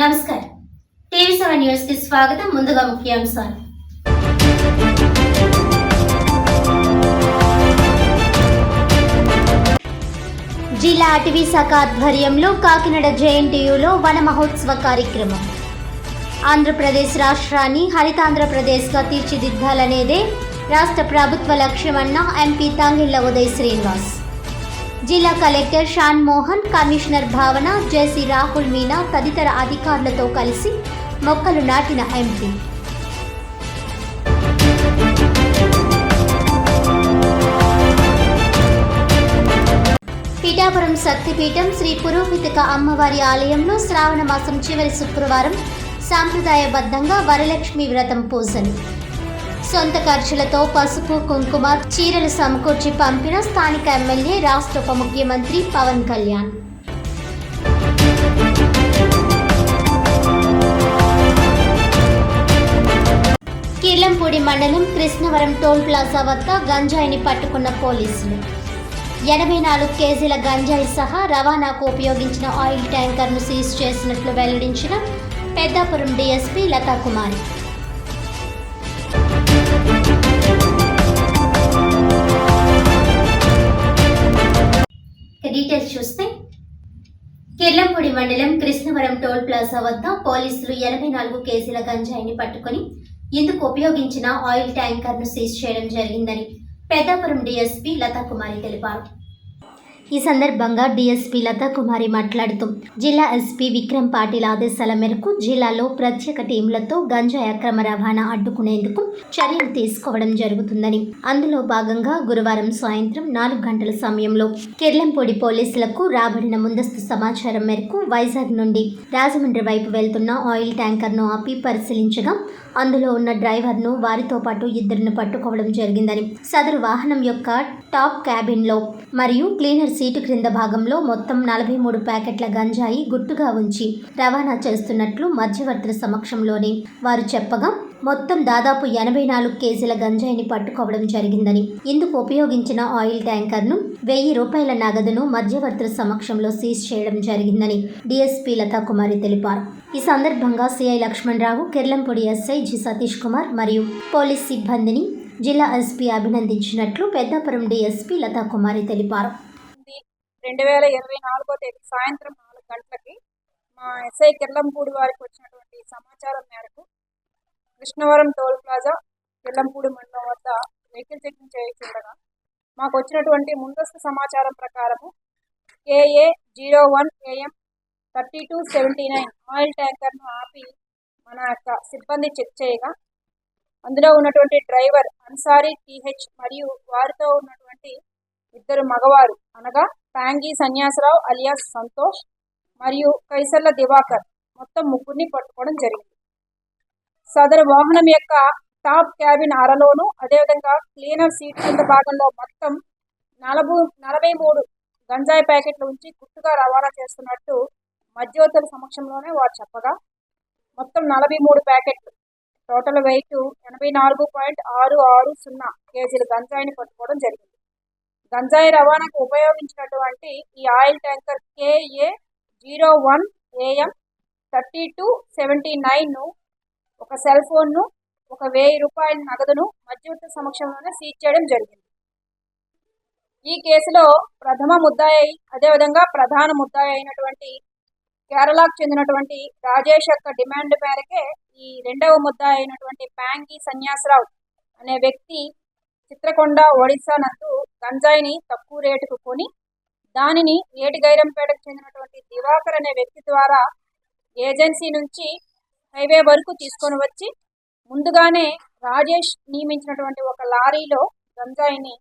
నమస్కారం. TV seven న్యూస్కి స్వాగతం. ముందుగా ముఖ్యాంశాలు. జిల్లా అటవీ శాఖ ఆధ్వర్యంలో కాకినాడ జేఎన్టీయులో వన మహోత్సవ కార్యక్రమం. ఆంధ్రప్రదేశ్ రాష్ట్రాన్ని హరితాంధ్రప్రదేశ్గా తీర్చిదిద్దాలనేదే రాష్ట్ర ప్రభుత్వ లక్ష్యమన్న ఎంపీ తంగిళ్ళ ఉదయ్ శ్రీనివాస్. జిల్లా collector Shan Mohan commissioner Bhavana JC Rahul Meena తదితర అధికారులతో కలిసి మొక్కలు నాటిన ఎంపీ. పిఠాపురం శక్తిపీఠం శ్రీ పురోహితిక అమ్మవారి ఆలయంలో శ్రావణ మాసం చివరి శుక్రవారం సాంప్రదాయబద్ధంగా వరలక్ష్మి వ్రతం పూజలు సొంత ఖర్చులతో పసుపు కుంకుమ చీరలు సమకూర్చి పంపిన స్థానిక ఎమ్మెల్యే రాష్ట్ర ఉప ముఖ్యమంత్రి పవన్ కళ్యాణ్. కిర్లంపూడి మండలం కృష్ణవరం టోల్ ప్లాజా వద్ద గంజాయిని పట్టుకున్న పోలీసులు. ఎనభై నాలుగు కేజీల గంజాయి సహా రవాణాకు ఉపయోగించిన ఆయిల్ ట్యాంకర్ను సీజ్ చేసినట్లు వెల్లడించిన పెద్దాపురం డీఎస్పీ లతా కుమారి డీటెయిల్స్ చూస్తే కిర్లంపూడి మండలం కృష్ణవరం టోల్ ప్లాజా వద్ద పోలీసులు ఎనభై నాలుగు కేజీల గంజాయిని పట్టుకుని ఇందుకు ఉపయోగించిన ఆయిల్ ట్యాంకర్ను సీజ్ చేయడం జరిగిందని పెద్దాపురం డీఎస్పీ లతా కుమారి తెలిపారు. ఈ సందర్భంగా డీఎస్పీ లతా కుమారి మాట్లాడుతూ జిల్లా ఎస్పీ విక్రమ్ పాటిల్ ఆదేశాల మేరకు జిల్లాలో ప్రత్యేక టీంలతో గంజాయి అక్రమ రవాణా అడ్డుకునేందుకు చర్యలు తీసుకోవడం జరుగుతుందని. అందులో భాగంగా గురువారం సాయంత్రం నాలుగు గంటల సమయంలో కిర్లంపూడి పోలీసులకు రాబడిన ముందస్తు సమాచారం మేరకు వైజాగ్ నుండి రాజమండ్రి వైపు వెళ్తున్న ఆయిల్ ట్యాంకర్ను ఆపి పరిశీలించగా అందులో ఉన్న డ్రైవర్ను వారితో పాటు ఇద్దరిని పట్టుకోవడం జరిగిందని సదరు వాహనం యొక్క టాప్ క్యాబిన్లో మరియు క్లీనర్ సీటు క్రింద భాగంలో మొత్తం నలభై మూడు ప్యాకెట్ల గంజాయి గుట్టుగా ఉంచి రవాణా చేస్తున్నట్లు మధ్యవర్తుల సమక్షంలోనే వారు చెప్పగా మొత్తం దాదాపు ఎనభై నాలుగు కేజీల గంజాయిని పట్టుకోవడం జరిగిందని. ఇందుకు ఉపయోగించిన ఆయిల్ ట్యాంకర్ను వెయ్యి రూపాయల నగదును మధ్యవర్తుల సమక్షంలో సీజ్ చేయడం జరిగిందని డిఎస్పీ లతా కుమారి తెలిపారు. ఈ సందర్భంగా CI Lakshmana Rao Kirlampudi SI G Satish Kumar మరియు పోలీస్ సిబ్బందిని జిల్లా ఎస్పీ అభినందించినట్లు పెద్దాపురం డిఎస్పీ లతా కుమారి తెలిపారు. రెండు వేల ఇరవై నాలుగో తేదీ సాయంత్రం నాలుగు గంటలకి మా ఎస్ఐ కిర్లంపూడి వారికి వచ్చినటువంటి సమాచారం మేరకు కృష్ణవరం టోల్ ప్లాజా కిర్లంపూడి మండలం వద్ద వెహికల్ చెకింగ్ చేయించుండగా మాకు వచ్చినటువంటి ముందస్తు సమాచారం ప్రకారము KA zero one AM thirty two seventy nine oil ట్యాంకర్ను ఆపి మన యొక్క సిబ్బంది చెక్ చేయగా అందులో ఉన్నటువంటి డ్రైవర్ అన్సారీ టీహెచ్ మరియు వారితో ఉన్నటువంటి ఇద్దరు మగవారు అనగా పాంగి సన్యాసరావు అలియాస్ సంతోష్ మరియు కైసర్ల దివాకర్ మొత్తం ముగ్గురిని పట్టుకోవడం జరిగింది. సదరు వాహనం యొక్క టాప్ క్యాబిన్ అరలోను అదేవిధంగా క్లీనర్ సీట్ కింద భాగంలో మొత్తం నలభై నలభై మూడు గంజాయి ప్యాకెట్లు ఉంచి గుట్టుగా రవాణా చేస్తున్నట్టు మధ్యవర్తుల సమక్షంలోనే వారు చెప్పగా మొత్తం నలభై మూడు ప్యాకెట్లు టోటల్ వెయిట్ ఎనభై నాలుగు పాయింట్ ఆరు ఆరు సున్నా కేజీల గంజాయిని పట్టుకోవడం జరిగింది. గంజాయి రవాణాకు ఉపయోగించినటువంటి ఈ oil tanker KA zero one AM thirty two seventy నైన్ను ఒక సెల్ ఫోన్ను ఒక వెయ్యి రూపాయల నగదును మధ్యవర్తి సమక్షంలోనే సీజ్ చేయడం జరిగింది. ఈ కేసులో ప్రథమ ముద్దాయి అదేవిధంగా ప్రధాన ముద్దాయి అయినటువంటి కేరళకు చెందినటువంటి రాజేష్ యొక్క డిమాండ్ మేరకే ఈ రెండవ ముద్దాయి అయినటువంటి ప్యాంగి సన్యాసరావు అనే వ్యక్తి చిత్రకొండ ఒడిశా నందు గంజాయిని తక్కువ రేటుకు కొని దానిని ఏటిగైరంపేటకు చెందినటువంటి దివాకర్ అనే వ్యక్తి ద్వారా ఏజెన్సీ నుంచి హైవే వరకు తీసుకొని వచ్చి ముందుగానే రాజేష్ నియమించినటువంటి ఒక లారీలో గంజాయిని